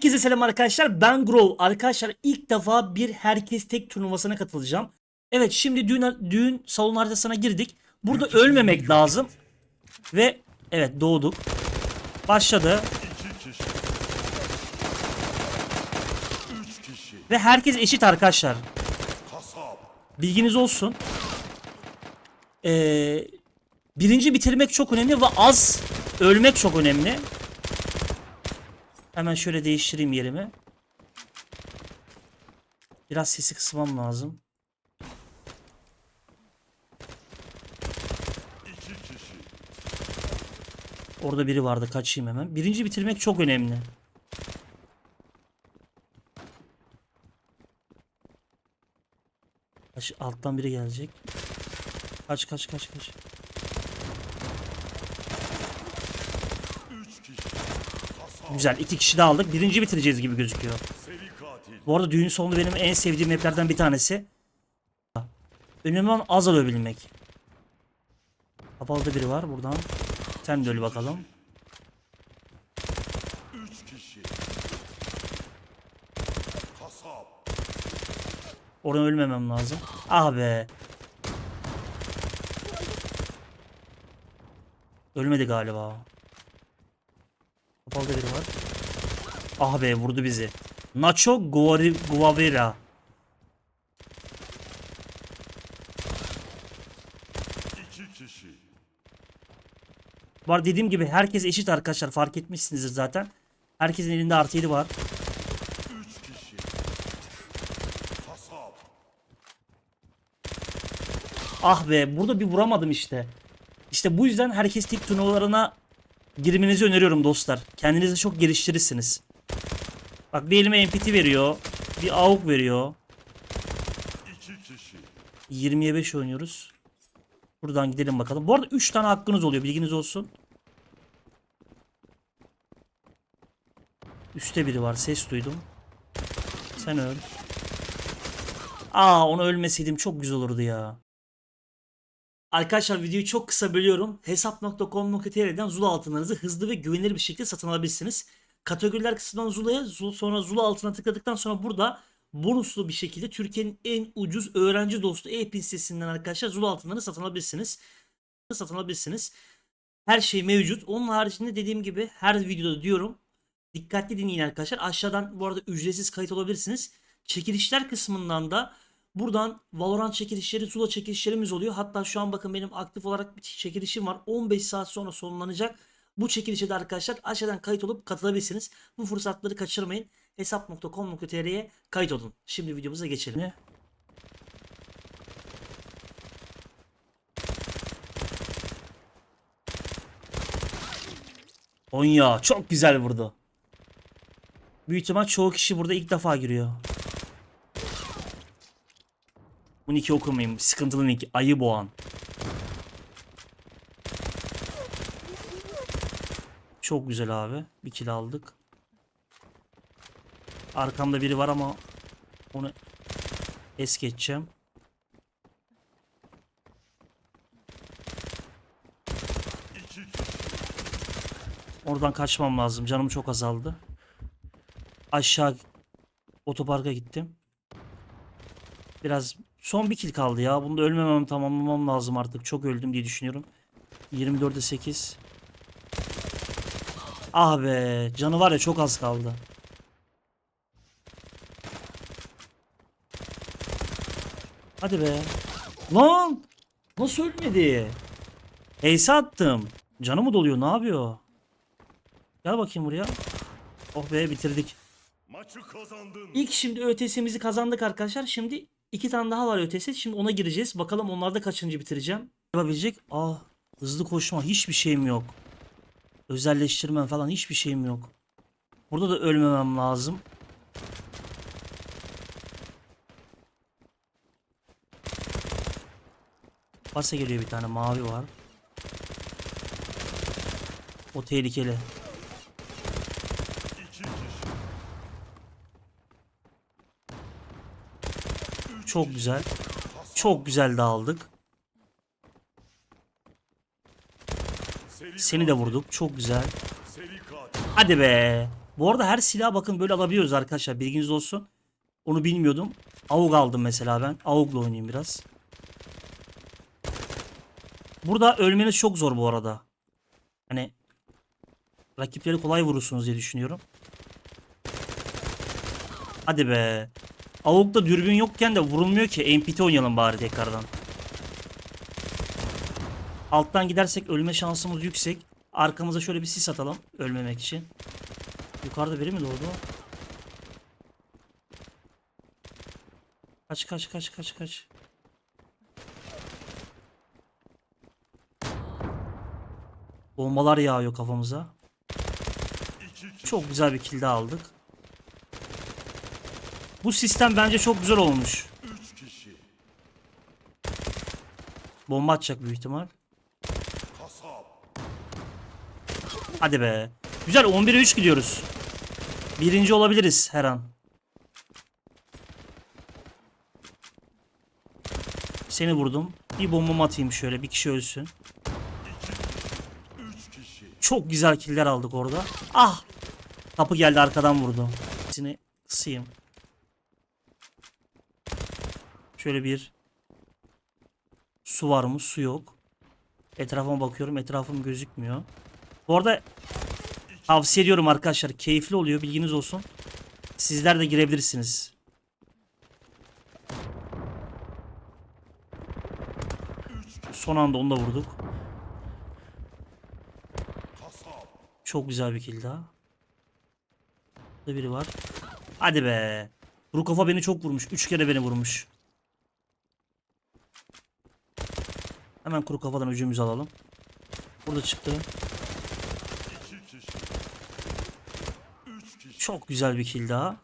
Herkese selam arkadaşlar. Ben Grow. Arkadaşlar ilk defa bir herkes tek turnuvasına katılacağım. Evet şimdi düğün, düğün salon haritasına girdik. Burada ölmemek lazım. Ve evet doğduk. Başladı. Ve herkes eşit arkadaşlar. Bilginiz olsun. Ee, birinci bitirmek çok önemli ve az ölmek çok önemli. Hemen şöyle değiştireyim yerimi. Biraz sesi kısmam lazım. Orada biri vardı kaçayım hemen. Birinci bitirmek çok önemli. Alttan biri gelecek. Kaç kaç kaç kaç. Güzel iki kişi de aldık. Birinci bitireceğiz gibi gözüküyor. Bu arada düğün sonu benim en sevdiğim maplerden bir tanesi. Önemli olan az alabilmek. Kapalıda biri var buradan. Sen de öl bakalım. Oradan ölmemem lazım. Ah. Ölmedi galiba. Kapalıda biri var. Ah be vurdu bizi. Nacho Guari- Guavera. Var dediğim gibi herkes eşit arkadaşlar fark etmişsinizdir zaten. Herkesin elinde artı 7 var. Ah be burada bir vuramadım işte. İşte bu yüzden herkes tek turnuvalarına girmenizi öneriyorum dostlar. Kendinizi çok geliştirirsiniz. Bak bir elime MPT veriyor. Bir AUK veriyor. 20'ye 5 oynuyoruz. Buradan gidelim bakalım. Bu arada 3 tane hakkınız oluyor bilginiz olsun. Üste biri var ses duydum. Sen öl. Aa onu ölmeseydim çok güzel olurdu ya. Arkadaşlar videoyu çok kısa bölüyorum. Hesap.com.tr'den Zula altınlarınızı hızlı ve güvenilir bir şekilde satın alabilirsiniz. Kategoriler kısmından Zula'ya, Zul- sonra Zula altına tıkladıktan sonra burada bonuslu bir şekilde Türkiye'nin en ucuz öğrenci dostu e-pin sitesinden arkadaşlar Zula altınları satın alabilirsiniz. Satın alabilirsiniz. Her şey mevcut. Onun haricinde dediğim gibi her videoda diyorum. Dikkatli dinleyin arkadaşlar. Aşağıdan bu arada ücretsiz kayıt olabilirsiniz. Çekilişler kısmından da buradan Valorant çekilişleri, Zula çekilişlerimiz oluyor. Hatta şu an bakın benim aktif olarak bir çekilişim var. 15 saat sonra sonlanacak. Bu çekilişe de arkadaşlar aşağıdan kayıt olup katılabilirsiniz. Bu fırsatları kaçırmayın. Hesap.com.tr'ye kayıt olun. Şimdi videomuza geçelim. Onya çok güzel vurdu. Büyük ihtimal çoğu kişi burada ilk defa giriyor. Bu nick'i okumayayım. Sıkıntılı nick. Ayı boğan. Çok güzel abi. Bir kill aldık. Arkamda biri var ama onu es geçeceğim. Oradan kaçmam lazım. Canım çok azaldı. Aşağı otoparka gittim. Biraz son bir kill kaldı ya. Bunda ölmemem tamamlamam lazım artık. Çok öldüm diye düşünüyorum. 24'e 8. Ah be. Canı var ya çok az kaldı. Hadi be. Lan! Nasıl ölmedi? Ace attım. Canı mı doluyor? Ne yapıyor? Gel bakayım buraya. Oh be bitirdik. Maçı kazandın. İlk şimdi ÖTS'mizi kazandık arkadaşlar. Şimdi iki tane daha var ÖTS. Şimdi ona gireceğiz. Bakalım onlarda kaçıncı bitireceğim. Yapabilecek. Ah hızlı koşma hiçbir şeyim yok. Özelleştirmem falan hiçbir şeyim yok. Burada da ölmemem lazım. Pasa geliyor bir tane mavi var. O tehlikeli. Çok güzel. Çok güzel dağıldık. Seni de vurduk. Çok güzel. Hadi be. Bu arada her silah bakın böyle alabiliyoruz arkadaşlar. Bilginiz olsun. Onu bilmiyordum. AUG aldım mesela ben. AUG'la oynayayım biraz. Burada ölmeniz çok zor bu arada. Hani rakipleri kolay vurursunuz diye düşünüyorum. Hadi be. AUG'da dürbün yokken de vurulmuyor ki. MPT oynayalım bari tekrardan. Alttan gidersek ölme şansımız yüksek. Arkamıza şöyle bir sis atalım ölmemek için. Yukarıda biri mi doğdu? Kaç kaç kaç kaç kaç. Bombalar yağıyor kafamıza. Çok güzel bir kill aldık. Bu sistem bence çok güzel olmuş. Bomba atacak büyük ihtimal. Hadi be. Güzel 11'e 3 gidiyoruz. Birinci olabiliriz her an. Seni vurdum. Bir bombamı atayım şöyle bir kişi ölsün. Çok güzel killer aldık orada. Ah! Kapı geldi arkadan vurdu. Seni kısayım. Şöyle bir su var mı? Su yok. Etrafıma bakıyorum. Etrafım gözükmüyor. Bu arada tavsiye ediyorum arkadaşlar. Keyifli oluyor. Bilginiz olsun. Sizler de girebilirsiniz. Son anda onu da vurduk. Çok güzel bir kill daha. Burada biri var. Hadi be. Rukova beni çok vurmuş. Üç kere beni vurmuş. Hemen kuru kafadan ucumuzu alalım. Burada çıktı. Çok güzel bir kill daha.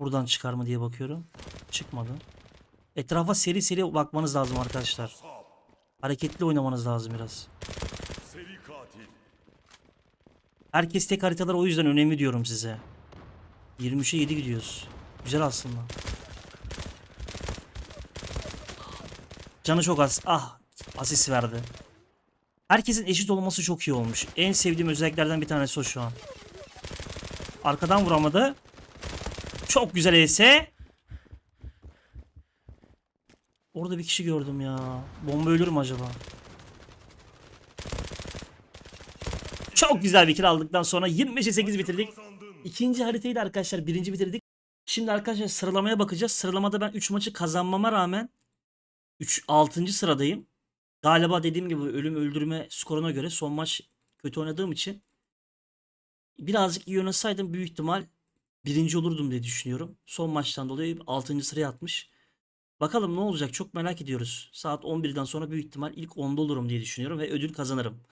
Buradan çıkar mı diye bakıyorum. Çıkmadı. Etrafa seri seri bakmanız lazım arkadaşlar. Hareketli oynamanız lazım biraz. Herkes tek haritalar o yüzden önemli diyorum size. 23'e 7 gidiyoruz. Güzel aslında. Canı çok az. Ah asist verdi. Herkesin eşit olması çok iyi olmuş. En sevdiğim özelliklerden bir tanesi o şu an. Arkadan vuramadı. Çok güzel ES. Orada bir kişi gördüm ya. Bomba ölür mü acaba? Çok güzel bir kill aldıktan sonra 25'e 8 bitirdik. İkinci haritayı da arkadaşlar birinci bitirdik. Şimdi arkadaşlar sıralamaya bakacağız. Sıralamada ben 3 maçı kazanmama rağmen 3 6. sıradayım. Galiba dediğim gibi ölüm öldürme skoruna göre son maç kötü oynadığım için birazcık iyi oynasaydım büyük ihtimal birinci olurdum diye düşünüyorum. Son maçtan dolayı 6. sıraya atmış. Bakalım ne olacak çok merak ediyoruz. Saat 11'den sonra büyük ihtimal ilk 10'da olurum diye düşünüyorum ve ödül kazanırım.